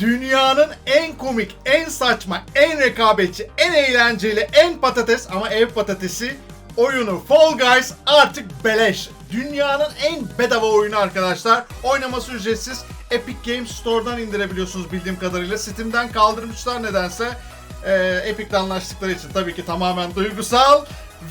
Dünyanın en komik, en saçma, en rekabetçi, en eğlenceli, en patates ama ev patatesi oyunu Fall Guys artık beleş. Dünyanın en bedava oyunu arkadaşlar. Oynaması ücretsiz. Epic Games Store'dan indirebiliyorsunuz bildiğim kadarıyla. Steam'den kaldırmışlar nedense. Ee, Epic'le anlaştıkları için tabii ki tamamen duygusal.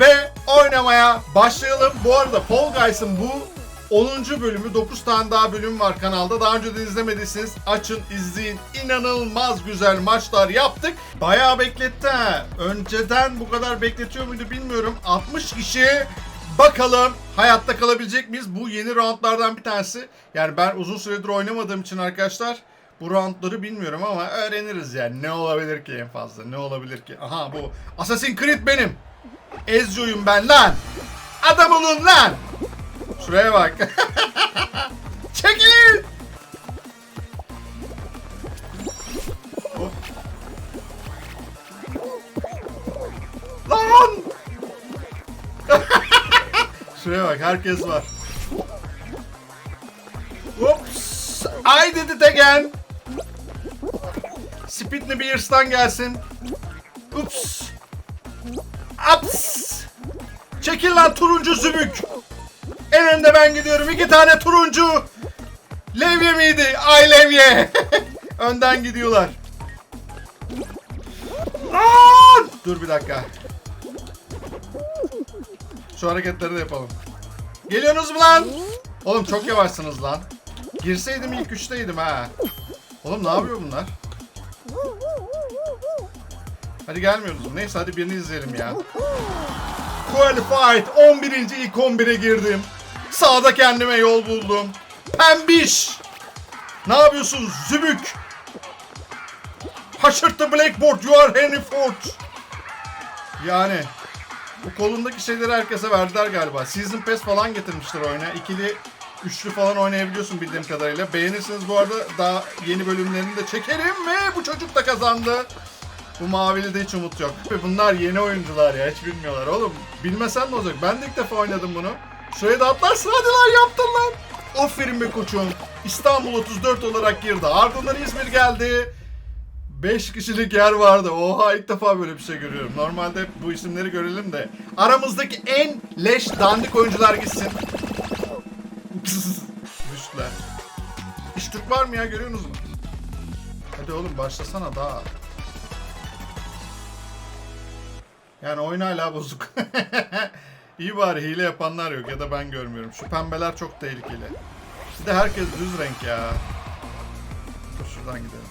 Ve oynamaya başlayalım. Bu arada Fall Guys'ın bu 10. bölümü 9 tane daha bölüm var kanalda. Daha önce de izlemediyseniz açın izleyin. İnanılmaz güzel maçlar yaptık. Bayağı bekletti ha. Önceden bu kadar bekletiyor muydu bilmiyorum. 60 kişi bakalım hayatta kalabilecek miyiz? Bu yeni roundlardan bir tanesi. Yani ben uzun süredir oynamadığım için arkadaşlar bu roundları bilmiyorum ama öğreniriz yani. Ne olabilir ki en fazla? Ne olabilir ki? Aha bu Assassin's Creed benim. Ezio'yum ben lan. Adam olun lan. Şuraya bak. Çekilin. Lan. Şuraya bak herkes var. Oops. I did it again. Speedly Beers'tan gelsin. Ups. Ups. Çekil lan turuncu zübük. En önde ben gidiyorum. İki tane turuncu. Levye miydi? Ay levye. Önden gidiyorlar. Lan! Dur bir dakika. Şu hareketleri de yapalım. Geliyorsunuz mu lan? Oğlum çok yavaşsınız lan. Girseydim ilk üçteydim ha. Oğlum ne yapıyor bunlar? Hadi gelmiyoruz. Neyse hadi birini izleyelim ya. Qualified 11. ilk 11'e girdim. Sağda kendime yol buldum. Pembiş. Ne yapıyorsun zübük? Haşırttı Blackboard you are Henry Ford. Yani bu kolundaki şeyleri herkese verdiler galiba. Season Pass falan getirmişler oyuna. İkili, üçlü falan oynayabiliyorsun bildiğim kadarıyla. Beğenirseniz bu arada daha yeni bölümlerini de çekerim ve bu çocuk da kazandı. Bu mavili de hiç umut yok. Bunlar yeni oyuncular ya hiç bilmiyorlar oğlum. Bilmesen ne olacak? Ben de ilk defa oynadım bunu. Şuraya da atlarsın hadi lan yaptın lan. Aferin be koçum. İstanbul 34 olarak girdi. Ardından İzmir geldi. 5 kişilik yer vardı. Oha ilk defa böyle bir şey görüyorum. Normalde bu isimleri görelim de. Aramızdaki en leş dandik oyuncular gitsin. Düştüler. Hiç Türk var mı ya görüyorsunuz mu? Hadi oğlum başlasana daha. Yani oyun hala bozuk. İyi bari hile yapanlar yok ya da ben görmüyorum. Şu pembeler çok tehlikeli. Bir de herkes düz renk ya. Dur şuradan gidelim.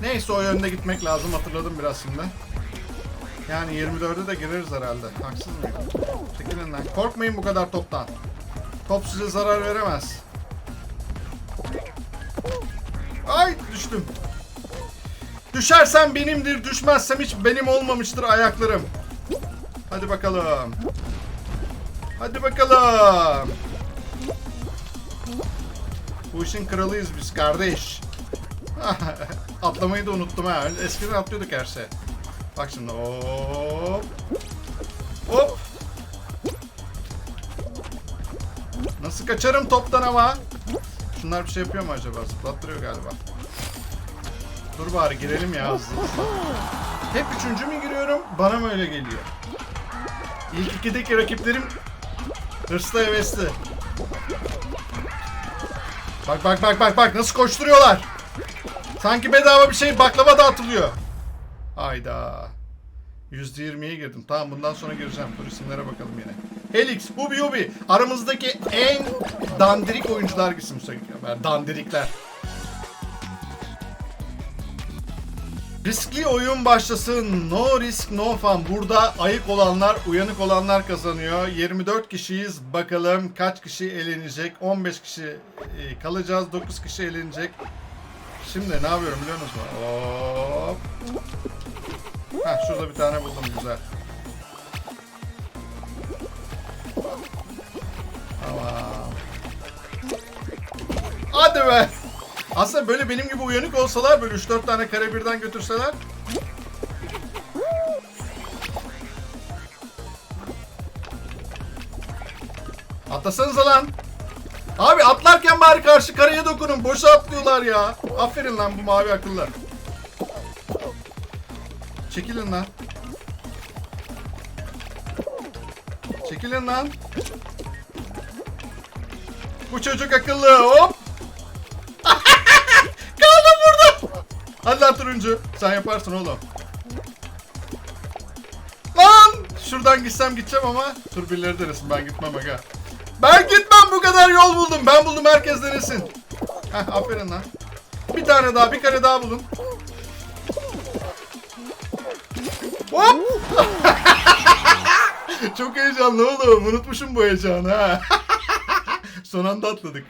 Neyse o yönde gitmek lazım hatırladım biraz şimdi. Yani 24'e de gireriz herhalde. Haksız mıyım? Çekilin lan. Korkmayın bu kadar toptan. Top size zarar veremez. Ay düştüm. Düşersem benimdir, düşmezsem hiç benim olmamıştır ayaklarım. Hadi bakalım. Hadi bakalım. Bu işin kralıyız biz kardeş. Atlamayı da unuttum ha. Eskiden atlıyorduk her şey. Bak şimdi hop. Hop. Kaçarım toptan ama? Şunlar bir şey yapıyor mu acaba? Zıplattırıyor galiba. Dur bari girelim ya hızlı. Hep üçüncü mü giriyorum? Bana mı öyle geliyor? İlk ikideki rakiplerim hırslı hevesli. Bak bak bak bak bak nasıl koşturuyorlar. Sanki bedava bir şey baklava dağıtılıyor. Hayda. %20'ye girdim. Tamam bundan sonra gireceğim. Dur isimlere bakalım yine. Helix, Hubi Hubi. Aramızdaki en dandirik oyuncular bu sefer. Dandirikler. Riskli oyun başlasın. No risk no fun. Burada ayık olanlar, uyanık olanlar kazanıyor. 24 kişiyiz. Bakalım kaç kişi elenecek? 15 kişi e, kalacağız. 9 kişi elenecek. Şimdi ne yapıyorum biliyor musunuz? Hop. Heh, şurada bir tane buldum güzel. Hadi be. Aslında böyle benim gibi uyanık olsalar böyle 3-4 tane kare birden götürseler Atlasanıza lan. Abi atlarken bari karşı karaya dokunun. Boşa atlıyorlar ya. Aferin lan bu mavi akıllar. Çekilin lan. Çekilin lan. Bu çocuk akıllı. Hop. Kaldım burada. Hadi lan turuncu. Sen yaparsın oğlum. Lan! Şuradan gitsem gideceğim ama tur birileri denesin ben gitmem aga. Ben gitmem bu kadar yol buldum. Ben buldum herkes denesin. Heh aferin lan. Bir tane daha bir kare daha bulun. Hop! Çok heyecanlı oğlum. Unutmuşum bu heyecanı ha. Son anda atladık.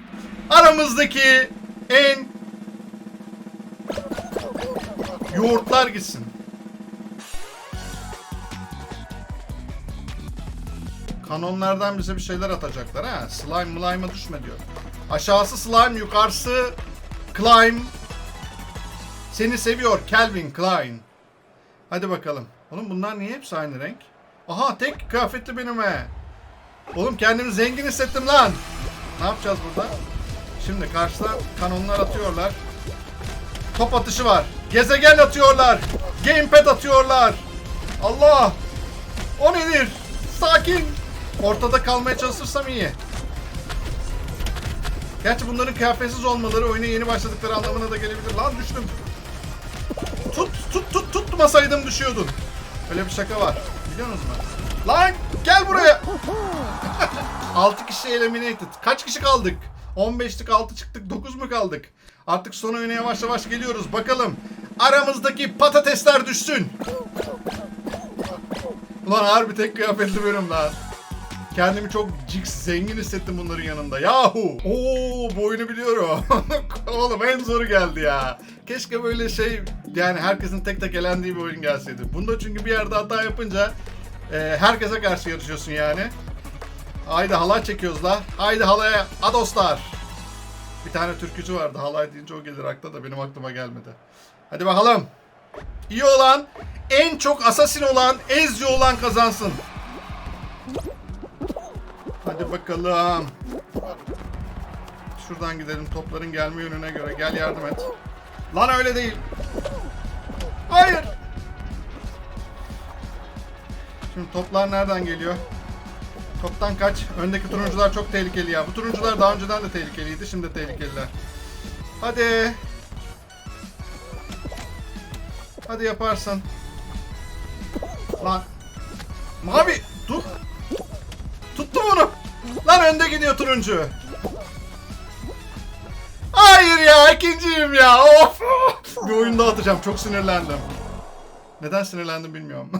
Aramızdaki en yoğurtlar gitsin. Kanonlardan bize bir şeyler atacaklar ha. Slime mlime'a düşme diyor. Aşağısı slime, yukarısı climb. Seni seviyor Calvin Klein. Hadi bakalım. Oğlum bunlar niye hepsi aynı renk? Aha tek kıyafetli benim he. Oğlum kendimi zengin hissettim lan. Ne yapacağız burada? Şimdi karşıdan kanonlar atıyorlar. Top atışı var. Gezegen atıyorlar. Gamepad atıyorlar. Allah. O nedir? Sakin. Ortada kalmaya çalışırsam iyi. Gerçi bunların kıyafetsiz olmaları oyuna yeni başladıkları anlamına da gelebilir. Lan düştüm. Tut tut tut tutmasaydım düşüyordun. Öyle bir şaka var. Biliyor musunuz? Lan gel buraya. 6 kişi eliminated. Kaç kişi kaldık? 15'lik 6 çıktık 9 mu kaldık? Artık son oyuna yavaş yavaş geliyoruz. Bakalım aramızdaki patatesler düşsün. Ulan harbi tek kıyafetli benim lan. Kendimi çok cix zengin hissettim bunların yanında. Yahu. Oo bu oyunu biliyorum. Oğlum en zoru geldi ya. Keşke böyle şey yani herkesin tek tek elendiği bir oyun gelseydi. Bunda çünkü bir yerde hata yapınca e, herkese karşı yarışıyorsun yani. Haydi halay çekiyoruz la. Haydi halaya adoslar. Bir tane türkücü vardı. Halay deyince o gelir akla da benim aklıma gelmedi. Hadi bakalım. İyi olan, en çok assassin olan, Ezio olan kazansın. Hadi bakalım. Şuradan gidelim topların gelme yönüne göre. Gel yardım et. Lan öyle değil. Hayır. Şimdi toplar nereden geliyor? Toptan kaç. Öndeki turuncular çok tehlikeli ya. Bu turuncular daha önceden de tehlikeliydi. Şimdi de tehlikeliler. Hadi. Hadi yaparsın. Lan. Mavi dur. Tuttum onu. Lan önde gidiyor turuncu. Hayır ya ikinciyim ya. Of. Bir oyun daha atacağım. Çok sinirlendim. Neden sinirlendim bilmiyorum.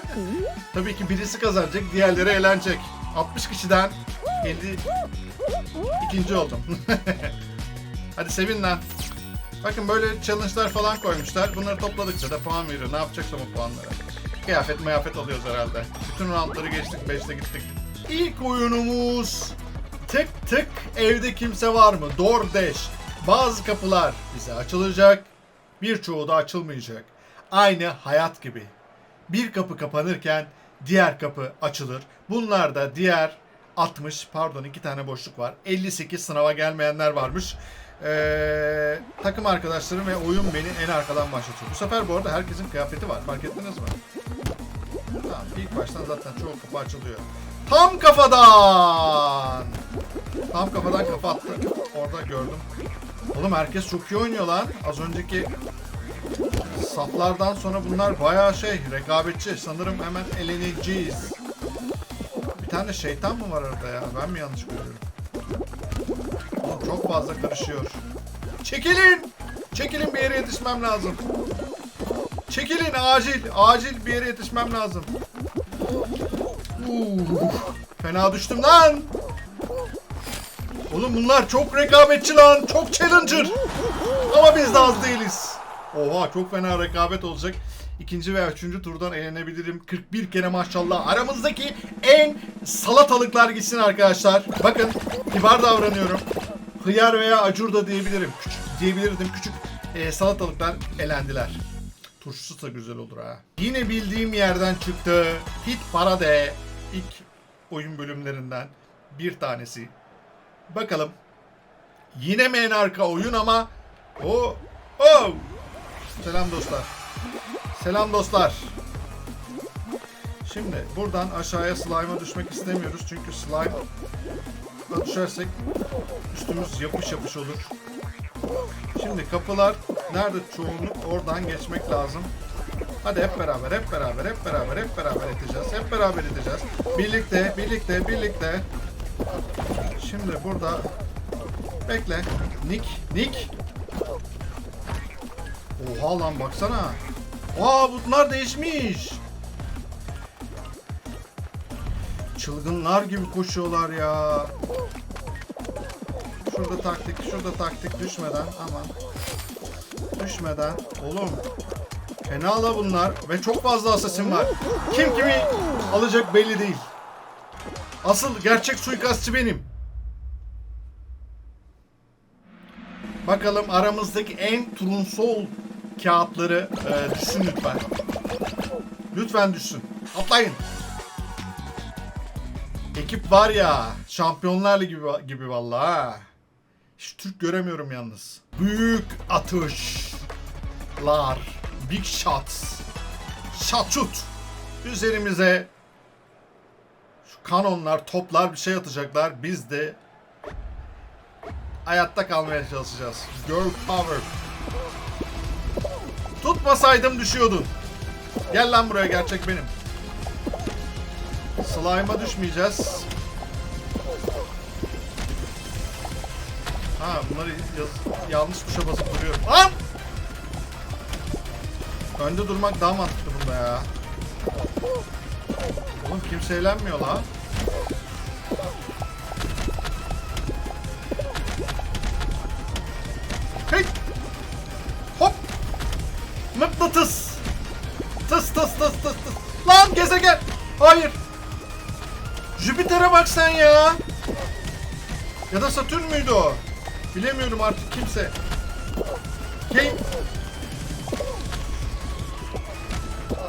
Tabii ki birisi kazanacak, diğerleri eğlenecek. 60 kişiden 50 ikinci oldum. Hadi sevin lan. Bakın böyle challenge'lar falan koymuşlar. Bunları topladıkça da puan veriyor. Ne yapacaksam o puanları. Kıyafet mayafet alıyoruz herhalde. Bütün roundları geçtik, 5'te gittik. İlk oyunumuz tık tık evde kimse var mı? DoorDash. Bazı kapılar bize açılacak, birçoğu da açılmayacak. Aynı hayat gibi. Bir kapı kapanırken diğer kapı açılır. Bunlar da diğer 60 pardon iki tane boşluk var. 58 sınava gelmeyenler varmış. Ee, takım arkadaşlarım ve oyun beni en arkadan başlatıyor. Bu sefer bu arada herkesin kıyafeti var. Fark ettiniz mi? Tamam ilk baştan zaten çoğu kapı açılıyor. Tam kafadan! Tam kafadan kafa attı. Orada gördüm. Oğlum herkes çok iyi oynuyor lan. Az önceki saflardan sonra bunlar bayağı şey rekabetçi. Sanırım hemen eleneceğiz. Bir tane şeytan mı var orada ya? Ben mi yanlış görüyorum? Oğlum çok fazla karışıyor. Çekilin! Çekilin bir yere yetişmem lazım. Çekilin acil. Acil bir yere yetişmem lazım. Uh, fena düştüm lan. Oğlum bunlar çok rekabetçi lan. Çok challenger. Ama biz de az değiliz. Oha çok fena rekabet olacak. İkinci veya üçüncü turdan eğlenebilirim. 41 kere maşallah. Aramızdaki en salatalıklar gitsin arkadaşlar. Bakın kibar davranıyorum. Hıyar veya acur da diyebilirim. Küçük diyebilirdim. Küçük e, salatalıklar elendiler. Turşusu da güzel olur ha. Yine bildiğim yerden çıktı. Hit Parade ilk oyun bölümlerinden bir tanesi. Bakalım. Yine mi oyun ama o oh! Selam dostlar. Selam dostlar. Şimdi buradan aşağıya slime'a düşmek istemiyoruz. Çünkü slime'a düşersek üstümüz yapış yapış olur. Şimdi kapılar nerede çoğunluk oradan geçmek lazım. Hadi hep beraber, hep beraber, hep beraber, hep beraber iteceğiz. Hep beraber iteceğiz. Birlikte, birlikte, birlikte. Şimdi burada bekle. Nick, Nick. Oha lan baksana. Aa bunlar değişmiş. Çılgınlar gibi koşuyorlar ya. Şurada taktik, şurada taktik düşmeden aman. Düşmeden. Oğlum. Fena la bunlar ve çok fazla asasin var. Kim kimi alacak belli değil. Asıl gerçek suikastçı benim. Bakalım aramızdaki en turunsol kağıtları e, düşsün lütfen. Lütfen düşsün. Atlayın. Ekip var ya, Şampiyonlar gibi, gibi vallahi. Hiç Türk göremiyorum yalnız. Büyük atışlar. Big shots. Shot shoot. Üzerimize şu kanonlar, toplar bir şey atacaklar. Biz de hayatta kalmaya çalışacağız. Girl power. Tutmasaydım düşüyordun. Gel lan buraya gerçek benim. Slime'a düşmeyeceğiz. Ha bunları yaz- yanlış tuşa basıp duruyorum. Lan! Önde durmak daha mantıklı bunda ya. Oğlum kimse eğlenmiyor lan. Mıknatıs! Tıs tıs tıs tıs tıs. Lan gezegen! Hayır! Jüpiter'e bak sen ya! Ya da Satürn müydü o? Bilemiyorum artık kimse. Hey!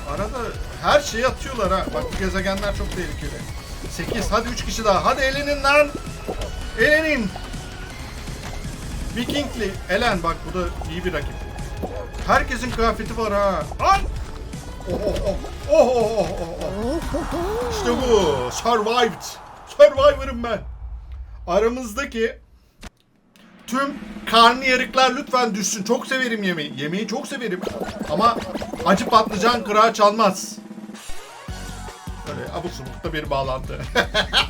Arada her şeyi atıyorlar ha. Bak bu gezegenler çok tehlikeli. 8 hadi 3 kişi daha. Hadi elenin lan. Elenin. Vikingli. Elen bak bu da iyi bir rakip. Herkesin kıyafeti var ha. Al. Oh oh oh. Oh oh oh oh oh. İşte bu. Survived. Survivor'ım ben. Aramızdaki tüm karnıyarıklar lütfen düşsün. Çok severim yemeği. Yemeği çok severim. Ama acı patlıcan kırağı çalmaz. Böyle abuk subukta bir bağlantı.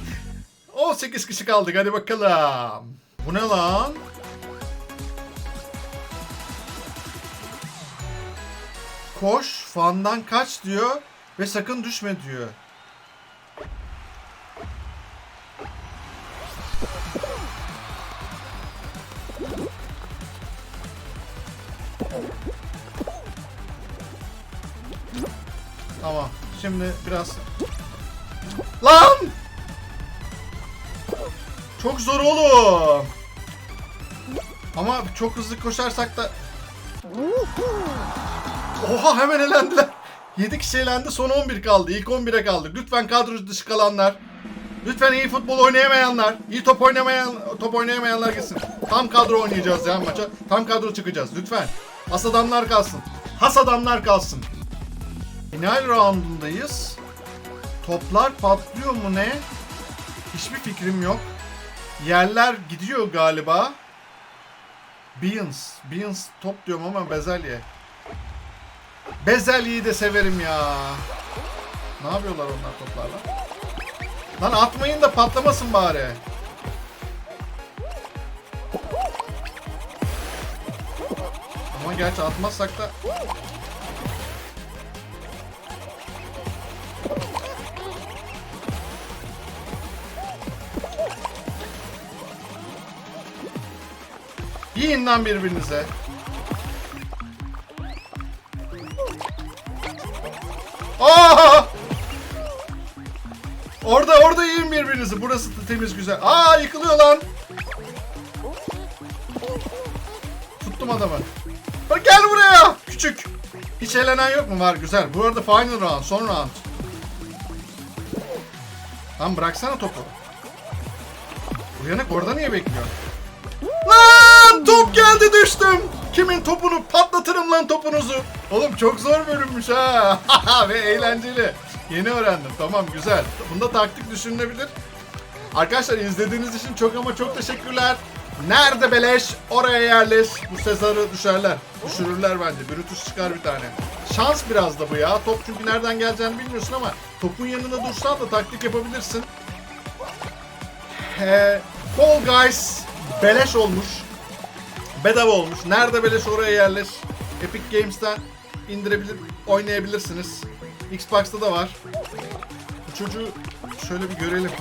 18 kişi kaldık hadi bakalım. Bu ne lan? Koş, fandan kaç diyor ve sakın düşme diyor. Tamam. Şimdi biraz... Lan! Çok zor oğlum. Ama çok hızlı koşarsak da... Oha hemen elendiler. 7 kişi elendi son 11 kaldı. İlk 11'e kaldık. Lütfen kadro dışı kalanlar. Lütfen iyi futbol oynayamayanlar, iyi top oynamayan top oynayamayanlar gitsin. Tam kadro oynayacağız ya maça. Tam kadro çıkacağız lütfen. Has adamlar kalsın. Has adamlar kalsın. Final roundundayız. Toplar patlıyor mu ne? Hiçbir fikrim yok. Yerler gidiyor galiba. Beans. Beans top diyorum ama bezelye. Bezelyeyi de severim ya. Ne yapıyorlar onlar toplarla? Lan atmayın da patlamasın bari. Ama gerçi atmazsak da Yiyin lan birbirinize. Aa! Orada orada yiyin birbirinizi. Burası da temiz güzel. Aa yıkılıyor lan. Tuttum adamı. Bak gel buraya. Küçük. Hiç elenen yok mu? Var güzel. Bu arada final round, son round. Lan bıraksana topu. Uyanık orada niye bekliyor? Lan top geldi düştüm. Kimin topunu patlatırım lan topunuzu. Oğlum çok zor bölünmüş ha. Ve eğlenceli. Yeni öğrendim. Tamam güzel. Bunda taktik düşünülebilir. Arkadaşlar izlediğiniz için çok ama çok teşekkürler. Nerede beleş oraya yerleş. Bu Sezar'ı düşerler. Düşürürler bence. Brutus çıkar bir tane. Şans biraz da bu ya. Top çünkü nereden geleceğini bilmiyorsun ama topun yanında dursan da taktik yapabilirsin. Ee, Fall Guys beleş olmuş. Bedava olmuş. Nerede beleş oraya yerleş. Epic Games'ten indirebilir, oynayabilirsiniz. Xbox'ta da var. Bu çocuğu şöyle bir görelim.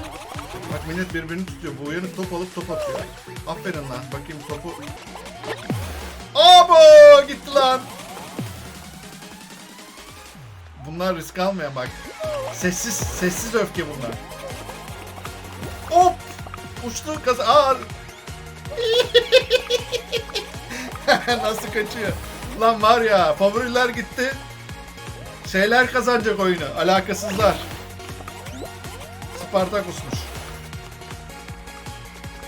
Bak millet birbirini tutuyor. Bu uyanık top alıp top atıyor. Aferin lan. Bakayım topu. Abo gitti lan. Bunlar risk almayan bak. Sessiz sessiz öfke bunlar. Hop! Uçtu kaz... Aa! Nasıl kaçıyor? Lan var ya favoriler gitti. Şeyler kazanacak oyunu. Alakasızlar. Spartakus'muş.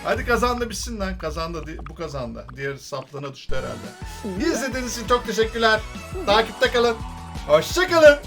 Hadi kazandı bitsin lan. Kazandı. Bu kazandı. Diğer saplığına düştü herhalde. İzlediğiniz için çok teşekkürler. Takipte kalın. Hoşçakalın.